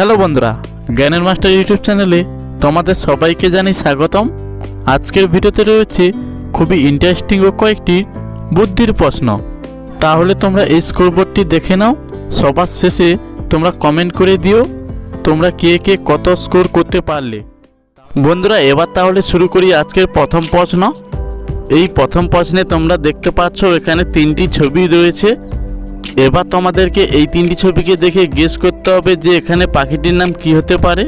Hello বন্ধুরা, জ্ঞানের master YouTube চ্যানেলে তোমাদের সবাইকে জানাই স্বাগতম। আজকের ভিডিওতে রয়েছে খুবই ইন্টারেস্টিং ও কয়েকটি বুদ্ধির প্রশ্ন। তাহলে তোমরা এই স্কোরবোর্ডটি দেখে নাও, সবার শেষে তোমরা কমেন্ট করে দিও, তোমরা কে কে কত স্কোর করতে পারলে। বন্ধুরা, এবার তাহলে শুরু করি আজকের প্রথম প্রশ্ন। এই প্রথম প্রশ্নে তোমরা দেখতে পাচ্ছ এখানে তিনটি ছবি রয়েছে এবার তোমাদেরকে এই তিনটি ছবিকে দেখে গেস করতে হবে যে এখানে পাখিটির নাম কি হতে পারে।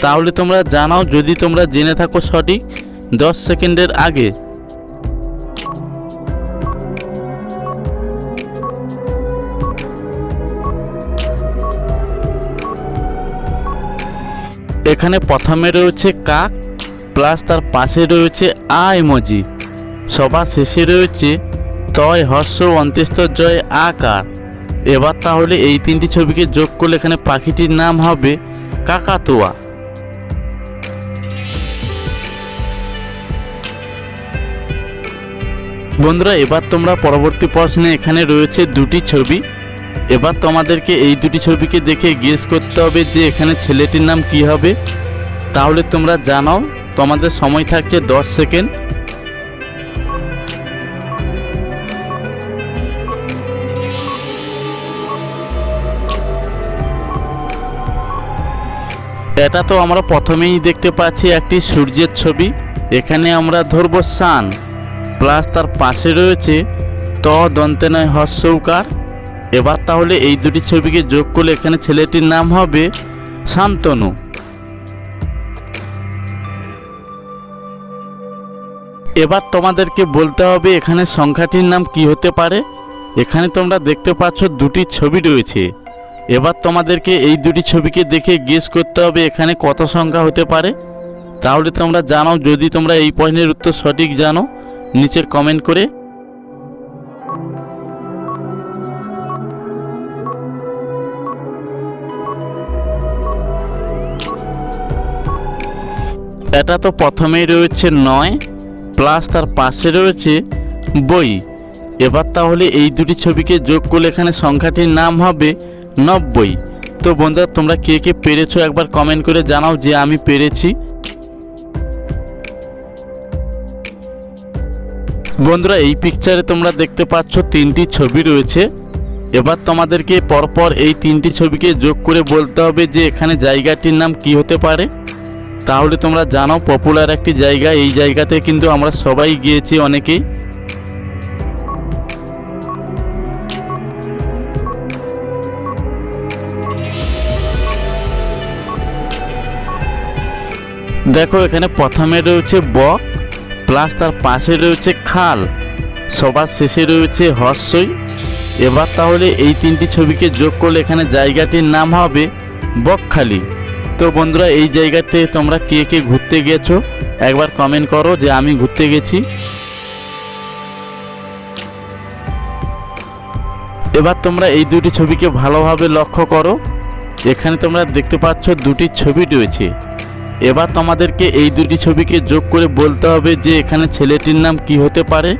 তাহলে তোমরা জানাও যদি তোমরা জেনে থাকো সঠিক দশ সেকেন্ডের আগে। এখানে প্রথমে রয়েছে কাক প্লাস তার পাশে রয়েছে আ ইমোজি সবার শেষে রয়েছে তয় হর্ষ অন্ত্যেষ্ট জয় আকার। এবার তাহলে এই তিনটি ছবিকে যোগ করলে এখানে পাখিটির নাম হবে কাকাতুয়া। বন্ধুরা, এবার তোমরা পরবর্তী প্রশ্নে এখানে রয়েছে দুটি ছবি। এবার তোমাদেরকে এই দুটি ছবিকে দেখে গেস করতে হবে যে এখানে ছেলেটির নাম কি হবে। তাহলে তোমরা জানাও, তোমাদের সময় থাকছে দশ সেকেন্ড। এটা তো আমরা প্রথমেই দেখতে পাচ্ছি একটি সূর্যের ছবি। এখানে আমরা ধরব সান, প্লাস তার পাশে রয়েছে ত দন্তে নয় হর্ষৌকার। এবার তাহলে এই দুটি ছবিকে যোগ করলে এখানে ছেলেটির নাম হবে শান্তনু। এবার তোমাদেরকে বলতে হবে এখানে সংখ্যাটির নাম কি হতে পারে। এখানে তোমরা দেখতে পাচ্ছ দুটি ছবি রয়েছে। এবার তোমাদেরকে এই দুটি ছবিকে দেখে গেস করতে হবে এখানে কত সংখ্যা হতে পারে। তাহলে তোমরা জানো, যদি তোমরা এই প্রশ্নের উত্তর সঠিক জানো নিচে কমেন্ট করে। এটা তো প্রথমেই রয়েছে নয় প্লাস তার পাশে রয়েছে বই। এবার তাহলে এই দুটি ছবিকে যোগ করলে এখানে সংখ্যাটির নাম হবে নব্বই। তো বন্ধুরা, তোমরা কে কে পেরেছ একবার কমেন্ট করে জানাও যে আমি পেরেছি। বন্ধুরা, এই পিকচারে তোমরা দেখতে পাচ্ছ তিনটি ছবি রয়েছে। এবার তোমাদেরকে পরপর এই তিনটি ছবিকে যোগ করে বলতে হবে যে এখানে জায়গাটির নাম কি হতে পারে। তাহলে তোমরা জানো পপুলার একটি জায়গা, এই জায়গাতে কিন্তু আমরা সবাই গিয়েছি অনেকেই। দেখো, এখানে প্রথমে রয়েছে বক প্লাস তার পাশে রয়েছে খাল। সবার শেষে রয়েছে হর্ষই। এবার তাহলে এই তিনটি ছবিকে যোগ করলে এখানে জায়গাটির নাম হবে বকখালি। তো বন্ধুরা, এই জায়গাতে তোমরা কে কে ঘুরতে গেছো, একবার কমেন্ট করো যে আমি ঘুরতে গেছি। এবার তোমরা এই দুটি ছবিকে ভালোভাবে লক্ষ্য করো। এখানে তোমরা দেখতে পাচ্ছ দুটি ছবি রয়েছে। এবার তোমাদেরকে এই দুটি ছবিকে যোগ করে বলতে হবে যে এখানে ছেলেটির নাম কি হতে পারে।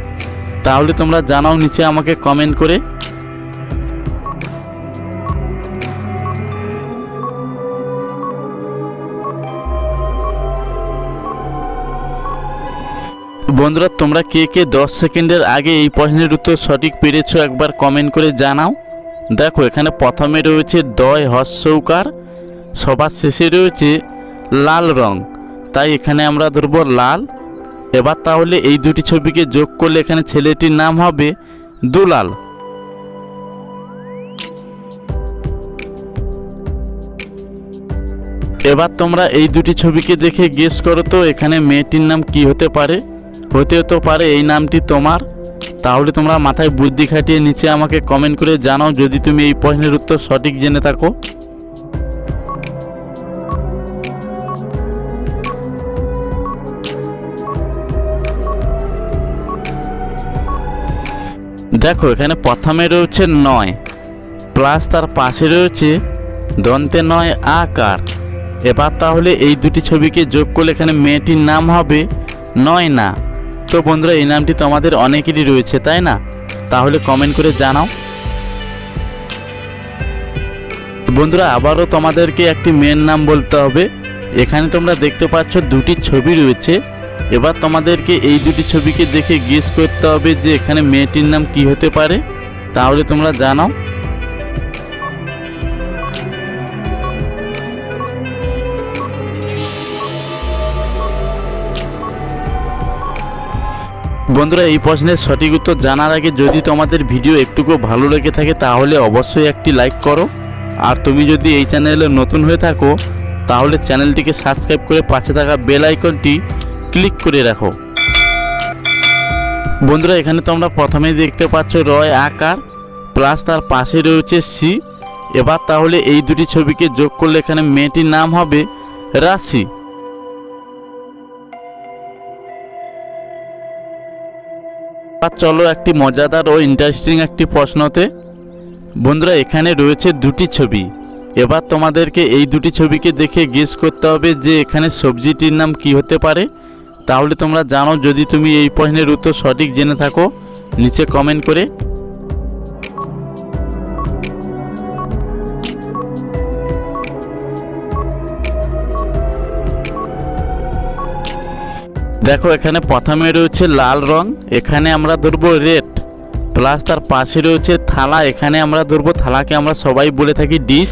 তাহলে তোমরা জানাও নিচে আমাকে কমেন্ট করে। বন্ধুরা, তোমরা কে কে দশ সেকেন্ডের আগে এই প্রশ্নের উত্তর সঠিক পেরেছ একবার কমেন্ট করে জানাও। দেখো, এখানে প্রথমে রয়েছে দয় হর্ষৌকার, সবার শেষে রয়েছে লাল রং। তাই এখানে আমরা ধরব লাল। এবার তাহলে এই দুটি ছবিকে যোগ করলে এখানে ছেলেটির নাম হবে দুলাল। এবার তোমরা এই দুটি ছবিকে দেখে গেস করো তো এখানে মেয়েটির নাম কি হতে পারে। হতে তো পারে এই নামটি তোমার। তাহলে তোমরা মাথায় বুদ্ধি খাটিয়ে নিচে আমাকে কমেন্ট করে জানাও যদি তুমি এই প্রশ্নের উত্তর সঠিক জেনে থাকো। দেখো, এখানে প্রথমে রয়েছে নয় প্লাস তার পাশে রয়েছে দন্তে নয় আকার। এবার তাহলে এই দুটি ছবিকে যোগ করলে এখানে মেয়েটির নাম হবে নয় না তো বন্ধুরা, এই নামটি তোমাদের অনেকেরই রয়েছে, তাই না? তাহলে কমেন্ট করে জানাও। বন্ধুরা, আবারও তোমাদেরকে একটি মেয়ের নাম বলতে হবে। এখানে তোমরা দেখতে পাচ্ছ দুটি ছবি রয়েছে। এবার তোমাদেরকে এই দুটি ছবিকে দেখে গেস করতে হবে যে এখানে মেয়েটির নাম কি হতে পারে। তাহলে তোমরা জানাও বন্ধুরা, এই প্রশ্নের সঠিক উত্তর জানার আগে যদি তোমাদের ভিডিও একটুকু ভালো লেগে থাকে, তাহলে অবশ্যই একটি লাইক করো। আর তুমি যদি এই চ্যানেলে নতুন হয়ে থাকো, তাহলে চ্যানেলটিকে সাবস্ক্রাইব করে পাশে থাকা বেল আইকনটি ক্লিক করে রাখো। বন্ধুরা, এখানে তোমরা প্রথমেই দেখতে পাচ্ছ রয় আকার প্লাস তার পাশে রয়েছে সি এবার তাহলে এই দুটি ছবিকে যোগ করলে এখানে মেয়েটির নাম হবে রাশি। চলো একটি মজাদার ও ইন্টারেস্টিং একটি প্রশ্নতে। বন্ধুরা, এখানে রয়েছে দুটি ছবি। এবার তোমাদেরকে এই দুটি ছবিকে দেখে গেস করতে হবে যে এখানে সবজিটির নাম কি হতে পারে। তাহলে তোমরা জানো যদি তুমি এই প্রশ্নের উত্তর সঠিক জেনে থাকো, নিচে কমেন্ট করে। দেখো, এখানে প্রথমে রয়েছে লাল রং, এখানে আমরা ধরবো রেড প্লাস তার পাশে রয়েছে থালা, এখানে আমরা ধরবো থালাকে আমরা সবাই বলে থাকি ডিশ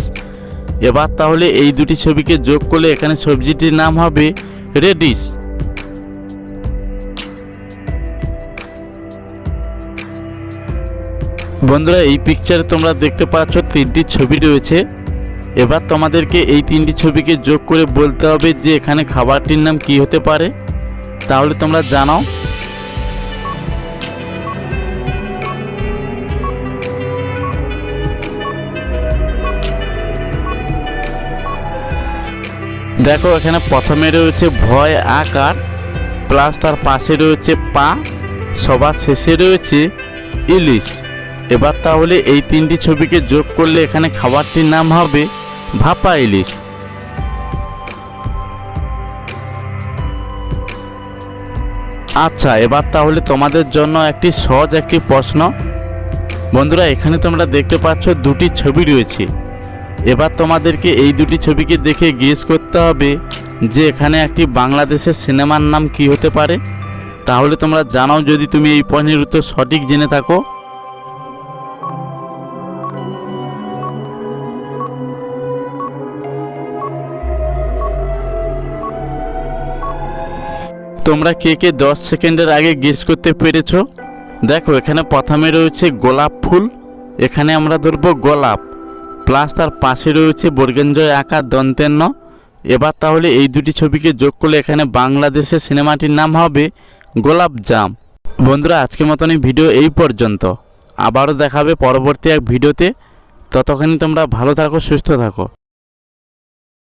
এবার তাহলে এই দুটি ছবিকে যোগ করলে এখানে সবজিটির নাম হবে রেডিশ বন্ধুরা, এই পিকচারে তোমরা দেখতে পাচ্ছ তিনটি ছবি রয়েছে। এবার তোমাদেরকে এই তিনটি ছবিকে যোগ করে বলতে হবে যে এখানে খাবারটির নাম কি হতে পারে। তাহলে তোমরা জানাও। দেখো, এখানে প্রথমে রয়েছে ভয়, আকার প্লাস তার পাশে রয়েছে পা, সবার শেষে রয়েছে ইলিশ। এবার তাহলে এই তিনটি ছবিকে যোগ করলে এখানে খাবারটির নাম হবে ভাপা ইলিশ। আচ্ছা এবার তাহলে তোমাদের জন্য একটি সহজ একটি প্রশ্ন। বন্ধুরা, এখানে তোমরা দেখতে পাচ্ছ দুটি ছবি রয়েছে। এবার তোমাদেরকে এই দুটি ছবিকে দেখে গেস করতে হবে যে এখানে একটি বাংলাদেশের সিনেমার নাম কি হতে পারে। তাহলে তোমরা জানাও যদি তুমি এই প্রশ্নের উত্তর সঠিক জেনে থাকো। তোমরা কে কে দশ সেকেন্ডের আগে গেস করতে পেরেছ? দেখো, এখানে প্রথমে রয়েছে গোলাপ ফুল, এখানে আমরা ধরবো গোলাপ প্লাস তার পাশে রয়েছে বর্গেঞ্জয় আকার দন্তেন্ন। এবার তাহলে এই দুটি ছবিকে যোগ করলে এখানে বাংলাদেশের সিনেমাটির নাম হবে গোলাপ জাম। বন্ধুরা, আজকের মতন এই ভিডিও এই পর্যন্ত। আবারও দেখাবে পরবর্তী এক ভিডিওতে। ততক্ষণই তোমরা ভালো থাকো, সুস্থ থাকো।